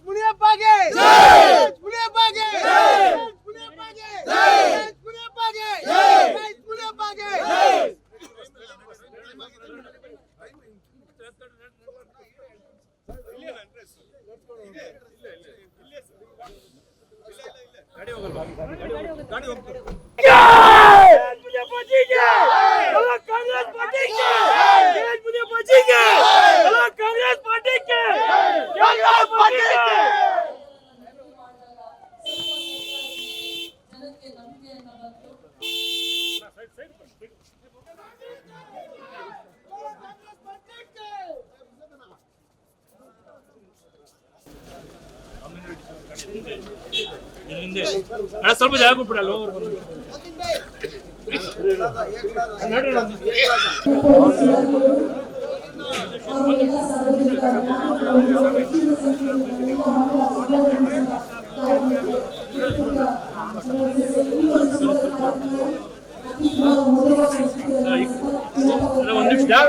ಮುನಿಯಪ್ಪಗೆ ಮುನಿಯಪ್ಪಗೆ ಗಾಡಿ ಹೋಗಲ್ವಾ? ಗಾಡಿ ಜನಕ್ಕೆ ಸ್ವಲ್ಪ ಜಾಗ ಬಿಡಲ್ಲ ಒಂದು ಜಾಗ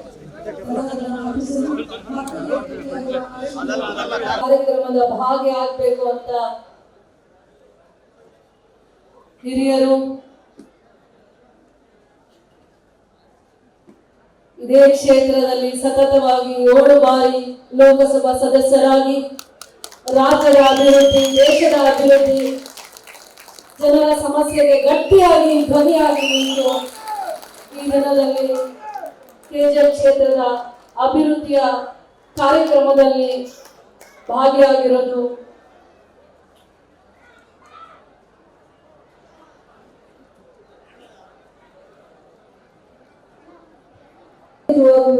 ಕಾರ್ಯಕ್ರಮದ ಭಾಗಿಯಾಗಬೇಕು ಅಂತ ಹಿರಿಯರು ಇದೇ ಕ್ಷೇತ್ರದಲ್ಲಿ ಸತತವಾಗಿ ಏಳು ಬಾರಿ ಲೋಕಸಭಾ ಸದಸ್ಯರಾಗಿ ರಾಜ್ಯದ ಅಭಿವೃದ್ಧಿ, ದೇಶದ ಅಭಿವೃದ್ಧಿ, ಜನರ ಸಮಸ್ಯೆಗೆ ಗಟ್ಟಿಯಾಗಿ ಧ್ವನಿಯಾಗಿ ನಿಂತು ಈ ದಿನದಲ್ಲಿ ಕೆಜಿಎಫ್ ಕ್ಷೇತ್ರದ ಅಭಿವೃದ್ಧಿಯ ಕಾರ್ಯಕ್ರಮದಲ್ಲಿ ಭಾಗಿಯಾಗಿರೋದು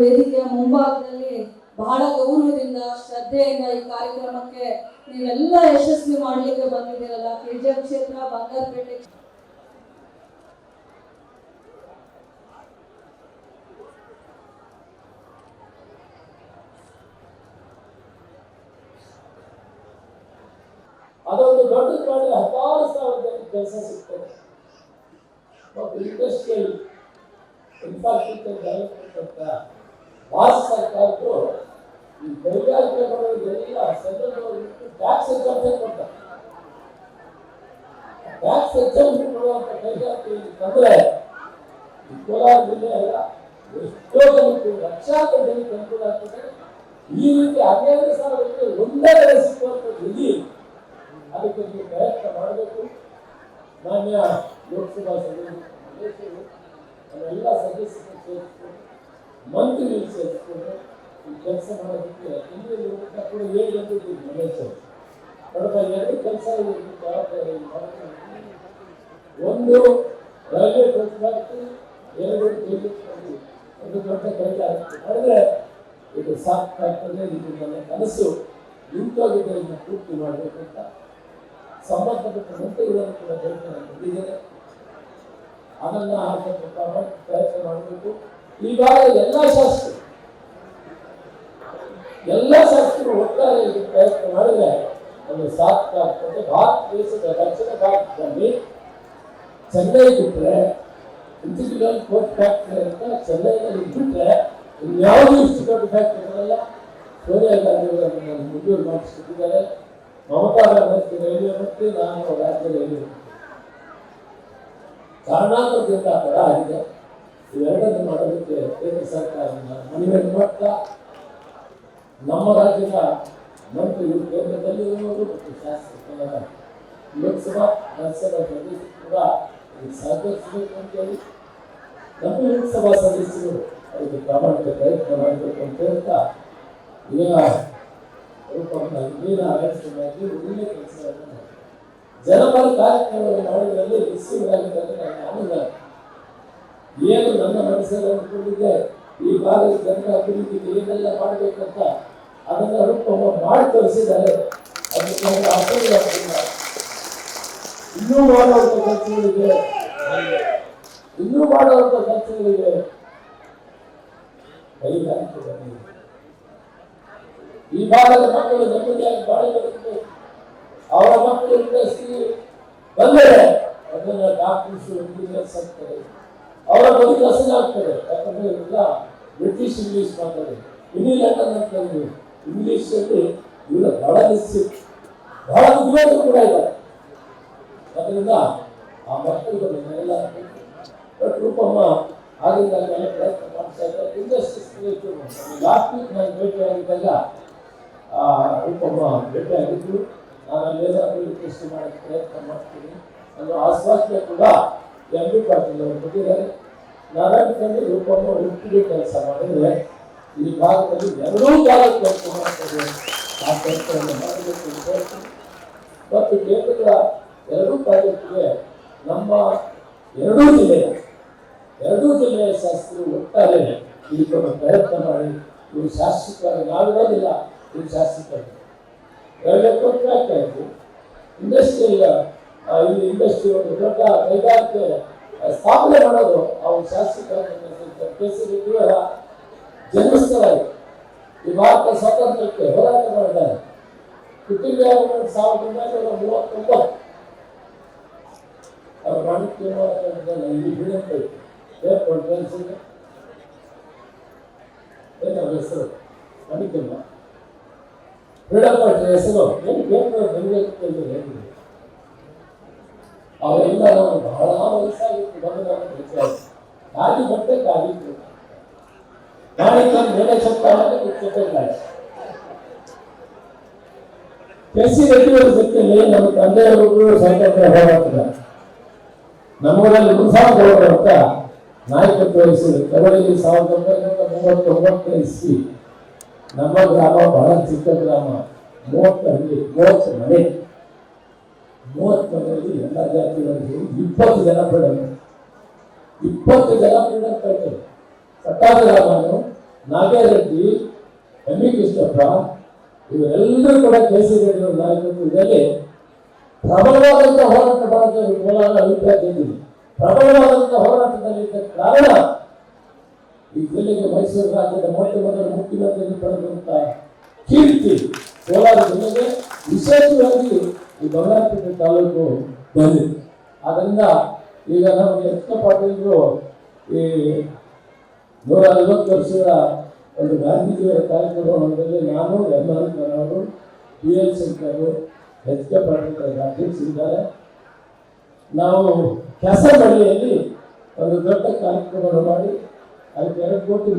ವೇದಿಕೆಯ ಮುಂಭಾಗದಲ್ಲಿ ಬಹಳ ಗೌರವದಿಂದ ಶ್ರದ್ಧೆಯಿಂದ ಈ ಕಾರ್ಯಕ್ರಮಕ್ಕೆ ನೀವೆಲ್ಲ ಯಶಸ್ವಿ ಮಾಡಲಿಕ್ಕೆ ಬಂದಿದ್ದೀರಲ್ಲ. ಕೆಜಿಎಫ್ ಕ್ಷೇತ್ರ ಬಂಗಾರಪೇಟೆ ಅದೊಂದು ದೊಡ್ಡದು ಮಾಡಿ ಹತ್ತಾರು ಸಾವಿರ ಜನಕ್ಕೆ ಕೆಲಸ ಸಿಗ್ತದೆ. ಮತ್ತು ಇಂಡಸ್ಟ್ರಿಯಲ್ ಇನ್ಫ್ರಾಸ್ಟ್ರಕ್ಚರ್ ಡೆವಲಪ್ಮೆಂಟ್ ಭಾರತ ಸರ್ಕಾರದ್ದು ಈ ಕೈಗಾರಿಕೆಗಳಿಗೆಲ್ಲ ಸೆಂಟ್ರಲ್ ಗೌರ್ಮೆಂಟ್ ಟ್ಯಾಕ್ಸ್ ಎಕ್ಸಾಮ್ಷನ್ ಕೊಡ್ತಾರೆ. ಟ್ಯಾಕ್ಸ್ ಎಕ್ಸಾಮ್ಷನ್ ಕೊಡುವಂಥ ಕೈಗಾರಿಕೆ ತಂದ್ರೆ ಈ ಕೋಲಾರ ಜಿಲ್ಲೆ ಅಲ್ಲ ಎಷ್ಟೋ ಜನಕ್ಕೆ ಲಕ್ಷಾಂತರ ಜನಕ್ಕೆ ಅನುಕೂಲ ಆಗ್ತದೆ. ಈ ರೀತಿ ಹನ್ನೆರಡು ಸಾವಿರ ಜನರಿಗೆ ಒಂದೇ ಕಡೆ ಸಿಕ್ಕುವಂತ ನಿಧಿ ಅದಕ್ಕೆ ನೀವು ಪ್ರಯತ್ನ ಮಾಡಬೇಕು. ಮಾನ್ಯ ಲೋಕಸಭಾ ಸದಸ್ಯರು, ನಮ್ಮೆಲ್ಲ ಸದಸ್ಯರು ಸೇರಿಸ್ಕೊಂಡು ಮಂತ್ರಿ ಸೇರಿಸ್ಕೊಂಡು ಈ ಕೆಲಸ ಮಾಡೋದಕ್ಕೆ ಹಿಂದಿನ ಕೂಡ ಏನು ಎಂದು ಮನೇಶ್ ಕಳೆದ ಎರಡು ಕೆಲಸ ಜವಾಬ್ದಾರಿ ಒಂದು ರೈಲ್ವೆ ಟ್ರಾನ್ಸ್ಪೋರ್ಟ್ ಎರಡು ಟೆಲಿಕಾಂ ಒಂದು ದೊಡ್ಡ ಕೈಗಾರಿಕೆ ಮಾಡಿದ್ರೆ ಇದು ಸಾಕಾಗ್ತದೆ ಇದು ನನ್ನ ಕನಸು ನಿಂತೋಗಿದ್ದರಿಂದ ಪೂರ್ತಿ ಮಾಡಬೇಕಂತ ಸಂಬಂಧಪಟ್ಟ ಮಂತ್ರಿಗಳನ್ನು ಕೂಡ ಬೇಡಿಕೆ ಬಂದಿದ್ದೇನೆ ಅದನ್ನ ಹಾಕಕ್ಕೆ ಪ್ರಮ- ಪ್ರಯತ್ನ ಮಾಡಬೇಕು ಈಗಾಗ ಎಲ್ಲ ಶಾಸಕರು ಎಲ್ಲ ಶಾಸಕರು ಒಟ್ಟಾರೆ ಇದು ಪ್ರಯತ್ನ ಮಾಡಿದ್ರೆ ಒಂದು ಸಾರ್ಥಕ ಆಗ್ತದೆ ಭಾರತ ದೇಶದ ದಕ್ಷಿಣ ಭಾರತದಲ್ಲಿ ಚೆನ್ನೈ ಬಿಟ್ಟರೆ ಇಂಟಿಗ್ರಲ್ ಕೋರ್ಟ್ ಫ್ಯಾಕ್ಟರಿ ಅಂತ ಚೆನ್ನೈನಲ್ಲಿ ಬಿಟ್ಟರೆ ಇನ್ಯಾವುದೂ ಇಷ್ಟು ದೊಡ್ಡ ಫ್ಯಾಕ್ಟರಿ ಬರಲ್ಲ ಸೋನಿಯಾ ಗಾಂಧಿ ಅವರನ್ನು ಮಂಜೂರು ಮಾಡಿಸ್ಕೊಟ್ಟಿದ್ದಾರೆ ಬ್ಯಾನರ್ಜಿ ರೈಲ್ವೆ ಮತ್ತು ನಾನು ರಾಜ್ಯ ರೈಲ್ವೆ ಕಾರಣಾಂತರದಿಂದ ತಡ ಆಗಿದೆ ಇವೆರಡನ್ನು ಮಾಡೋದಕ್ಕೆ ಕೇಂದ್ರ ಸರ್ಕಾರ ಮನವಿ ಮಾಡ್ತಾ ನಮ್ಮ ರಾಜ್ಯದ ಮಂತ್ರಿಗಳು ಕೇಂದ್ರದಲ್ಲಿ ಇರುವವರು ಮತ್ತು ಶಾಸಕರ ಲೋಕಸಭಾ ರಾಜ್ಯಸಭಾ ಸದಸ್ಯರು ಕೂಡ ಸಹಕರಿಸಬೇಕು ಅಂತೇಳಿ ನಮ್ಮ ಲೋಕಸಭಾ ಸದಸ್ಯರು ಅದಕ್ಕೆ ಪ್ರಾಮಾಣಿಕ ಪ್ರಯತ್ನ ಮಾಡಬೇಕು ಅಂತ ಹೇಳ್ತಾ ಈಗ ರೂಪವನ್ನು ಕೆಲಸವನ್ನು ಮಾಡಿ ಜನಪರ ಕಾರ್ಯಕ್ರಮವನ್ನು ಮಾಡುವುದರಲ್ಲಿ ಯಶಸ್ವಿಯಾಗಿದ್ದರೆ ನನ್ನ ಆನಂದ ಏನು ನನ್ನ ಮನಸ್ಸಲ್ಲಿ ಅಂದ್ಕೊಂಡಿದ್ದೆ ಈ ಭಾಗದ ಜನರ ಅಭಿವೃದ್ಧಿಗೆ ಏನೆಲ್ಲ ಮಾಡಬೇಕಂತ ಅದನ್ನು ರೂಪ ಮಾಡಿ ತೋರಿಸಿದ್ದಾರೆ ಅದಕ್ಕೆ ನನಗೆ ಆಶ್ಚರ್ಯ ಇನ್ನೂ ಮಾಡುವಂಥ ಕೆಲಸಗಳಿದೆ ಇನ್ನೂ ಮಾಡುವಂಥ ಕೆಲಸಗಳಿದೆ ಕೈಗಾರಿಕೆ ಬಂದಿದೆ. ಈ ಭಾಗದ ಮಕ್ಕಳು ನೆಮ್ಮದಿಯಾಗಿ ಬರುತ್ತೆ ಅವರ ಮಕ್ಕಳು ಇಂಡಸ್ಟ್ರಿ ಬಂದರೆ ಅದನ್ನು ಡಾಕ್ಟರ್ಸ್ ಇಂಜಿನಿಯರ್ಸ್ ಅವರ ಬದುಕು ಹಸನಾಗ್ತದೆ ಯಾಕಂದ್ರೆ ಇವೆಲ್ಲ ಬ್ರಿಟಿಷ್ ಇಂಗ್ಲಿಷ್ ಮಾತಾಡಿ. ಇಲ್ಲಿ ಲಂಡನ್ ಅಂತ ಇಂಗ್ಲಿಷ್ ಅಲ್ಲಿ ಇವರ ಬಹಳ ನಿಶ್ಚಿತ ಬಹಳ ಉದ್ವೇಗ ಕೂಡ ಇದೆ ಅದರಿಂದ ಆ ಮಕ್ಕಳು ಎಲ್ಲ ಬಟ್ ರೂಪಮ್ಮ ಆಗಿಂದ ಪ್ರಯತ್ನ ಮಾಡ್ತಾ ಇದ್ದಾರೆ. ಇಂಡಸ್ಟ್ರೀಸ್ ಲಾಸ್ಟ್ ವೀಕ್ ನಾನು ಭೇಟಿಯಾಗಿದ್ದಾಗ ರೂಪಮ್ಮ ಭೇಟಿಯಾಗಿದ್ದು ನಾನು ಅಲ್ಲೇನಾದ್ರೂ ಕೃಷಿ ಮಾಡೋಕ್ಕೆ ಪ್ರಯತ್ನ ಮಾಡ್ತೀನಿ. ಅನ್ನೋ ಆಶ್ವಾಸನೆ ಕೂಡ ಎಂ ಬಿ ಪಾಟೀಲ್ ಅವರು ಕೊಟ್ಟಿದ್ದಾರೆ. ನಾರಾಯಣ ಒಟ್ಟಿಗೆ ಕೆಲಸ ಮಾಡಿದ್ರೆ ಈ ಭಾಗದಲ್ಲಿ ಎರಡೂ ಕಾಲ ಕೆಲಸ ಮಾಡ್ತಾರೆ ಆ ಕೆಲಸವನ್ನು ಮಾಡಬೇಕು ಅಂತ ಹೇಳ್ತೀನಿ. ಮತ್ತು ಕೇಂದ್ರದ ಎರಡೂ ಪ್ರಾಜೆಕ್ಟ್ಗೆ ನಮ್ಮ ಎರಡೂ ಜಿಲ್ಲೆಯ ಎರಡೂ ಜಿಲ್ಲೆಯ ಶಾಸಕರು ಒಟ್ಟಾರೆ ಇದಕ್ಕೊಂದು ಪ್ರಯತ್ನ ಮಾಡಿ. ಇವರು ಶಾಸಕರಾಗಿ ನಾವಿರೋದಿಲ್ಲ. ಇವರು ಶಾಸಕರು ರೈಲ್ವೆ ಕಾಂಟ್ರಾಕ್ಟ್ ಆಯಿತು. ಇಂಡಸ್ಟ್ರಿಯಲ್ ಇಲ್ಲಿ ಇಂಡಸ್ಟ್ರಿ ಒಂದು ದೊಡ್ಡ ಕೈಗಾರಿಕೆ ಸ್ಥಾಪನೆ ಮಾಡೋದು ಅವ್ರ ಜಾಸ್ತಿ ಕೆ ಸಿ ರೆಡ್ಡಿಯವರ ಜನ್ಮಸ್ಥಳ. ಈ ಭಾರತ ಸ್ವಾತಂತ್ರ್ಯಕ್ಕೆ ಹೋರಾಟ ಮಾಡಿದ್ದಾರೆ. ಕುಟುಂಬ ಸಾವಿರದ ಒಂಬೈನೂರ ಮೂವತ್ತೊಂಬತ್ತು. ಅವ್ರ ಮಾಣಿಕ್ಯ ಇಲ್ಲಿ ಇತ್ತು ಏರ್ಪೋರ್ಟ್ ಅವ್ರ ಹೆಸರು? ಪಾರ್ಟಿ ಹೆಸರು ಅವೆಲ್ಲ ನಾವು ಬಹಳ ವಯಸ್ಸಾಗಿತ್ತು, ಬಂದು ನಾನು ವ್ಯತ್ಯಾಸ ಗಾಡಿ ಬಟ್ಟೆ ಗಾಡಿ ಮಾಣಿಕ್ಯ ಮೇಲೆ ಶಕ್ತಿ ಕೆ ಸಿ ರೆಡ್ಡಿ ನಮ್ಮ ತಂದೆಯವರು ಸ್ವಾತಂತ್ರ್ಯ ಹೋರಾಟದ ನಮ್ಮೂರಲ್ಲಿ ಮುನ್ಸಾಗೌಡರು ಅಂತ ನಾಯಕತ್ವ ವಹಿಸಿದ್ರು. ಕಬಡ್ಡಿ ಸಾವಿರದ ಒಂಬೈನೂರ ಮೂವತ್ತೊಂಬತ್ತು ಇಸ್ವಿ ನಮ್ಮ ಗ್ರಾಮ ಬಹಳ ಚಿಕ್ಕ ಗ್ರಾಮ. ಮೂವತ್ತು ಮೂವತ್ತು ಮನೆ. ಮೂವತ್ತು ಎಲ್ಲ ಜಾತಿಗಳಲ್ಲಿ ಇಪ್ಪತ್ತು ಜನ ಬಿಡೋದು ಇಪ್ಪತ್ತು ಜನ ಬಿಡೋದು ಪಟ್ಟಾಭಿರಾಮನು ನಾಗೇರೆಡ್ಡಿ ಎಂ ಇ ಕೃಷ್ಣಪ್ಪ ಇವರೆಲ್ಲರೂ ಕೂಡ ಕೆ ಸಿ ರೆಡ್ಡಿ ಅವರ ನಾಯಕತ್ವದಲ್ಲಿ ಪ್ರಬಲವಾದಂಥ ಹೋರಾಟ ಮಾಡಿದ ಅಭಿಪ್ರಾಯ ಪ್ರಬಲವಾದಂಥ ಹೋರಾಟದಲ್ಲಿದ್ದ ಕಾರಣ ಈ ಜಿಲ್ಲೆಗೆ ಮೈಸೂರು ರಾಜ್ಯದ ಮೊಟ್ಟ ಮೊದಲ ಮುಖ್ಯಮಂತ್ರಿ ಪಡೆದಂತ ಕೀರ್ತಿ ಕೋಲಾರ ಜಿಲ್ಲೆಗೆ ವಿಶೇಷವಾಗಿ ಈ ಬಂಗಾರಪೇಟೆ ತಾಲೂಕು ಬಂದಿದೆ. ಆದ್ದರಿಂದ ಈಗ ನಮಗೆ ಎಸ್ ಕೆ ಪಾಟೀಲರು ಈ ನೂರ ಐವತ್ತು ವರ್ಷದ ಒಂದು ಗಾಂಧೀಜಿಯವರ ಕಾರ್ಯಕ್ರಮದಲ್ಲಿ ನಾನು ಎಂ ಆರ್ ಅವರು B L Shankar, H K Patil ಅಧ್ಯಕ್ಷರಿದ್ದಾರೆ. ನಾವು ಕೆಸಬಳ್ಳಿಯಲ್ಲಿ ಒಂದು ದೊಡ್ಡ ಕಾರ್ಯಕ್ರಮವನ್ನು ಮಾಡಿ ಅದಕ್ಕೆ ಎರಡು ಕೋಟಿ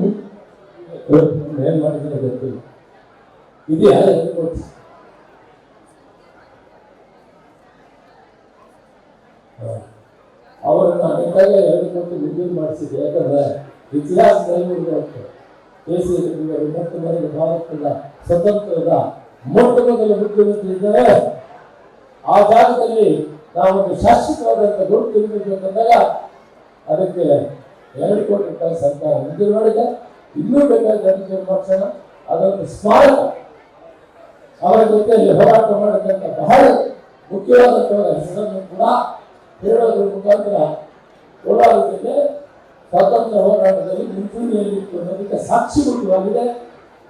ಏನು ಮಾಡಿದ್ರೆ ಗೊತ್ತಿಲ್ಲ ಇದೆಯಾ ಎರಡು ಕೋಟಿ. ಅವರನ್ನು ಅನೇಕಾಗ ಎರಡು ಕೋಟಿ ವಿದ್ಯುತ್ ಮಾಡಿಸಿದೆ. ಯಾಕಂದ್ರೆ ಇತಿಹಾಸ ಕೈಗೊಂಡು ಮನೆಯ ಮೊಟ್ಟ ಮೊದಲ ಭಾರತದ ಸ್ವತಂತ್ರದ ಮೊಟ್ಟ ಮೊದಲ ಮುಖ್ಯಮಂತ್ರಿ ಇದ್ದಾರೆ. ಆ ಜಾಗದಲ್ಲಿ ನಾವೊಂದು ಶಾಶ್ವತವಾದಂಥ ಗುರುತು ಅಂತಂದಾಗ ಅದಕ್ಕೆ ಎರಡು ಕೋಟಿ ರೂಪಾಯಿ ಸರ್ಕಾರ ಇನ್ನೂ ಬೇಕಾದ ಮಾಡಿಸೋಣ ಅದೊಂದು ಸ್ಮಾರಕ. ಅವರ ಜೊತೆ ಹೋರಾಟ ಮಾಡತಕ್ಕಂಥ ಬಹಳ ಮುಖ್ಯವಾದಂಥವರ ಹೆಸರನ್ನು ಕೂಡ ಹೇಳೋದ್ರ ಮುಖಾಂತರ ಕೋಲಾರ ಜಿಲ್ಲೆ ಸ್ವಾತಂತ್ರ್ಯ ಹೋರಾಟದಲ್ಲಿ ಮುಂಚೂಣಿಯಲ್ಲಿ ಅನ್ನೋದಕ್ಕೆ ಸಾಕ್ಷಿಭೂತವಾಗಿದೆ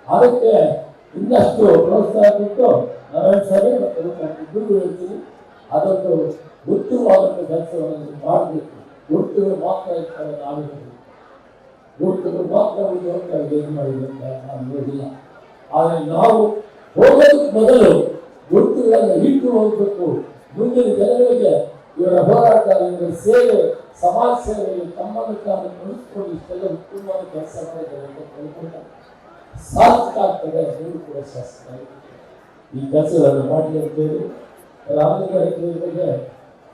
ಅದಕ್ಕೆ ಇನ್ನಷ್ಟು ಪ್ರೋತ್ಸಾಹ ಕೊಟ್ಟು ನಾರಾಯಣ ಸ್ವಾಮಿ ಮತ್ತು ಹೇಳ್ತೀನಿ. ಅದೊಂದು ಉತ್ತಮವಾದಂಥ ಕೆಲಸವನ್ನು ಮಾಡಬೇಕು. ಗುರುತುಗಳು ಮಾತ್ರ ಇರ್ತಾರೆ ನಾವಿರೋದು ಗುರುತುಗಳು ಮಾತ್ರ ಉಳಿದು ಹೋಗ್ತಾರೆ ಏನು ಮಾಡಿದೆ ನಾನು ನೋಡಿಲ್ಲ ಆದರೆ ನಾವು ಹೋಗೋದಕ್ಕೆ ಮೊದಲು ಗುರುತುಗಳನ್ನು ಇಟ್ಟು ಹೋಗಬೇಕು. ಮುಂದಿನ ಜನಗಳಿಗೆ ಇವರ ಹೋರಾಟ ಇವರ ಸೇವೆ, ಸಮಾಜ ಸೇವೆಯಲ್ಲಿ ತಮ್ಮನ್ನು ತಾನು ತೊಡಗಿಸಿಕೊಂಡು ಇಷ್ಟೆಲ್ಲ ಉತ್ತಮವಾದ ಕೆಲಸ ಮಾಡಿದ್ದಾರೆ ಅಂತ ತಿಳ್ಕೊಂಡ ಸಾರ್ಥಕ ಆಗ್ತದೆ ನೀವು ಕೂಡ ಶಾಸಕ. ಈ ಕೆಲಸಗಳನ್ನು ಮಾಡಲಿ ಅಂತೇಳಿ ರಾಮಲಿಂಗಾರೆಡ್ಡಿ ಬಗ್ಗೆ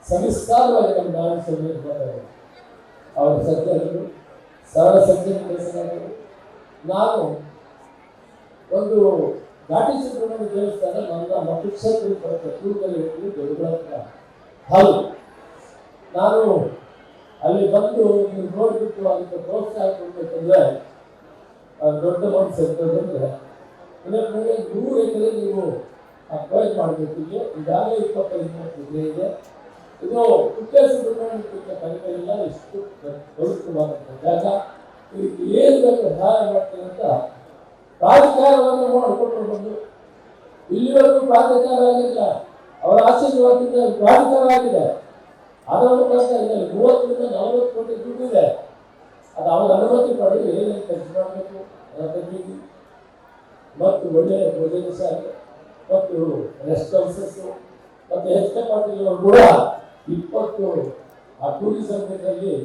ಸವಿಸ್ತಾರವಾಗಿ ನಮ್ಮ ಮಾತಾಡೋದು ಅವರ ಸಜ್ಜನರು ಸರಳ ಸಜ್ಜನ ನಾನು ಒಂದು ಘಾಟಿ ಚಿತ್ರವನ್ನು ದೇವಸ್ಥಾನ ನನ್ನ ಮಕ್ಕಳು ಬರುತ್ತೆ. ತೂಕಲ್ಲಿ ಹೋಗಿ ದೊಡ್ಡ ಹೌದು. ನಾನು ಅಲ್ಲಿ ಬಂದು ನೀವು ನೋಡ್ಬಿಟ್ಟು ಅದಕ್ಕೆ ಪ್ರೋತ್ಸಾಹ ಕೊಡ್ಬೇಕಂದ್ರೆ ದೊಡ್ಡ ಮನಸ್ಸು ಅಂತಂದ್ರೆ ನೂರು ಎಕರೆ ನೀವು ಅಪ್ಲೈ ಮಾಡಬೇಕು ಇಲ್ಲಿ ಈಗಾಗಲೇ ಇಪ್ಪತ್ತೈದು ಇದೆ. ಇದು ಕುಕ್ಕೆ ಇಲ್ಲ ಇಷ್ಟು ಪವಿತ್ರವಾದಂಥ ಜಾಗ. ಇದಕ್ಕೆ ಏನು ಬೇಕು ಸಹಾಯ ಮಾಡ್ತೇನೆ ಅಂತ ರಾಜಕಾರಣವನ್ನು ಮಾಡಿಕೊಂಡು ಬಂದು ಇಲ್ಲಿವರೆಗೂ ಪ್ರಾಧಿಕಾರ ಆಗಿಲ್ಲ. ಅವರ ಆಶೀರ್ವಾದದಿಂದ ಪ್ರಾಧಿಕಾರ ಆಗಿದೆ. ಅದರ ಮುಖಾಂತರ ಇದರಲ್ಲಿ ಮೂವತ್ತರಿಂದ ನಲವತ್ತು ಕೋಟಿ ದುಡ್ಡಿದೆ ಅದು ಅವರ ಅನುಮತಿ ಪಡೆದು ಏನೇನು ಕೆಲಸ ಮಾಡಬೇಕು ಅದರ ಬಗ್ಗೆ ಮತ್ತು ಒಳ್ಳೆಯ ಭೋಜನ ಶಾಲೆ ಮತ್ತು ರೆಸ್ಟ್ ಹೌಸಸ್ಸು ಮತ್ತು ಹೆಚ್ಚಿನ ಪಾಟೀಲ್ ಕೂಡ ಇಪ್ಪತ್ತು, ಆ ಟೂರಿಸಂ ಇದರಲ್ಲಿ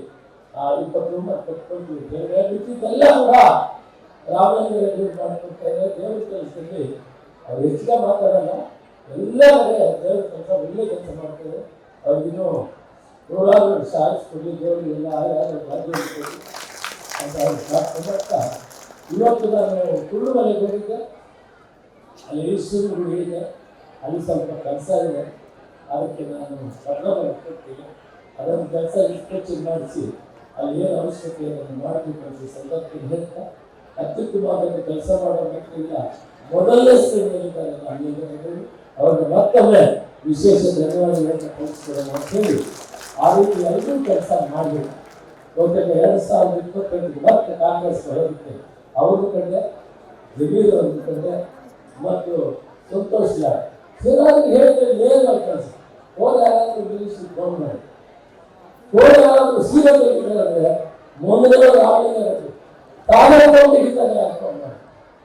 ಆ ಇಪ್ಪತ್ತು ರೂಮ್ ಕಟ್ಕೊಂಡು ಬೇರೆ ಮಿಕ್ಕಿದ್ದೆಲ್ಲ ಕೂಡ ರಾಮಲಿಂಗ ರೆಡ್ಡಿ ಮಾಡ್ಕೊಡ್ತಾರೆ ಕೆಲಸದಲ್ಲಿ. ಅವ್ರು ಹೆಚ್ಚಿಗೆ ಮಾತಾಡಲ್ಲ ಎಲ್ಲ ಕಡೆ ದೇವ್ರ ಕೆಲಸ, ಒಳ್ಳೆ ಕೆಲಸ ಮಾಡ್ತಾರೆ. ಅವ್ರಿಗಿನ್ನೂ ನೂರಾರು ಸಾಧಿಸ್ಕೊಂಡು ದೇವರು ಎಲ್ಲ ಯಾರು ರಾಜ್ಯ ಅಂತ ಅವ್ರು ಪ್ರಾರ್ಥನೆ ಇವತ್ತು ನಾನು ಕುರುಮಲೆಗೆ ಹೋಗಿದ್ದೆ. ಅಲ್ಲಿ ಈಶ್ವರ ಗುಡಿ ಇದೆ. ಅಲ್ಲಿ ಸ್ವಲ್ಪ ಕೆಲಸ ಇದೆ ಅದಕ್ಕೆ ನಾನು ಕೊಡ್ತೀನಿ ಅದನ್ನು ಕೆಲಸ ಇಷ್ಟು ಮಾಡಿಸಿ, ಅಲ್ಲಿ ಏನು ಅವಶ್ಯಕತೆ ಅದನ್ನು ಮಾಡಬೇಕು ಸಂದರ್ಭದಲ್ಲಿ ಹೇಳ್ತಾ ಅತ್ಯುತ್ತಮವಾದ ಕೆಲಸ ಮಾಡೋ ಮಕ್ಕಳಿಲ್ಲ ಮೊದಲನೇ ಶ್ರೇಣಿಯಲ್ಲಿದ್ದಾರೆ ಅಲ್ಲಿ ಅವ್ರಿಗೆ ಮತ್ತೊಮ್ಮೆ ವಿಶೇಷ ಧನ್ಯವಾದಗಳನ್ನು ಅಂತ ಹೇಳಿ ಆ ರೀತಿ ಎಲ್ಲರೂ ಕೆಲಸ ಮಾಡಬೇಕು ಬಹುತೇಕ ಎರಡು ಸಾವಿರದ ಇಪ್ಪತ್ತೆಂಟು ಮತ್ತೆ ಕಾಂಗ್ರೆಸ್ ಬರುತ್ತೆ ಅವರು ಕಡೆ ದಿಢೀರ್ ಅವರು ಕಡೆ. ಮತ್ತು ಸಂತೋಷ್ ಲಾಡ್ ಏನಾದ್ರೂ ಹೇಳಿದ್ರೆ ನೇರವಾಗಿ ಕೆಲಸ ಹೋದ ಯಾರಾದ್ರೂ ಮಿನಿಸ್ಟ್ರಿ ಫೋನ್ ಮಾಡಿ ಹೋದ ಯಾರಾದ್ರೂ ಸೀರೆ ತೆಗಿತಾರೆ ಅಂದ್ರೆ ಮೊದಲೇ ರಾಮಲಿಂಗ ತಾನೇ ತಗೊಂಡು ಹಿಡಿತಾನೆ ಹಾಕೊಂಡು